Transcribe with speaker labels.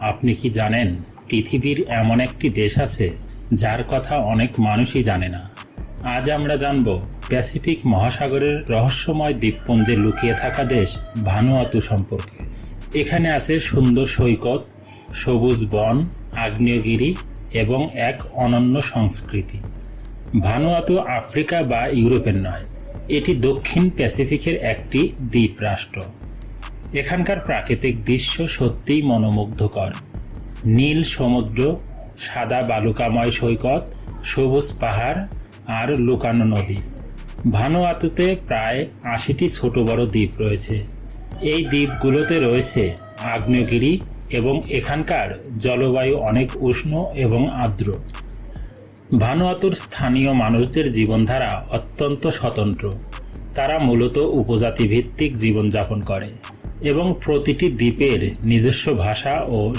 Speaker 1: আপনি কি জানেন, পৃথিবীর এমন একটি দেশ আছে, যার কথা অনেক মানুষই জানে না। আজ আমরা জানব, প্যাসিফিক মহাসাগরের রহস্যময় দ্বীপপুঞ্জে লুকিয়ে থাকা দেশ ভানুয়াতু সম্পর্কে। এখানে আছে সুন্দর সৈকত, সবুজ বন, আগ্নেয়গিরি এবং এক অনন্য সংস্কৃতি। ভানুয়াতু আফ্রিকা বা ইউরোপের নয়, এটি দক্ষিণ প্যাসিফিকের একটি দ্বীপ রাষ্ট্র এখানকার প্রাকৃতিক দৃশ্য সত্যিই মনোমুগ্ধকর। নীল সমুদ্র, সাদা বালুকাময় সৈকত, সবুজ পাহাড় আর লুকানো নদী। ভানুয়াতুতে প্রায় আশিটি ছোট বড় দ্বীপ রয়েছে। এই দ্বীপগুলোতে রয়েছে আগ্নেয়গিরি এবং এখানকার জলবায়ু অনেক উষ্ণ এবং আর্দ্র। ভানুয়াতুর স্থানীয় মানুষদের জীবনধারা অত্যন্ত স্বতন্ত্র। তারা মূলত উপজাতি ভিত্তিক জীবনযাপন করে। এবং প্রতিটি দ্বীপের নিজস্ব ভাষা ও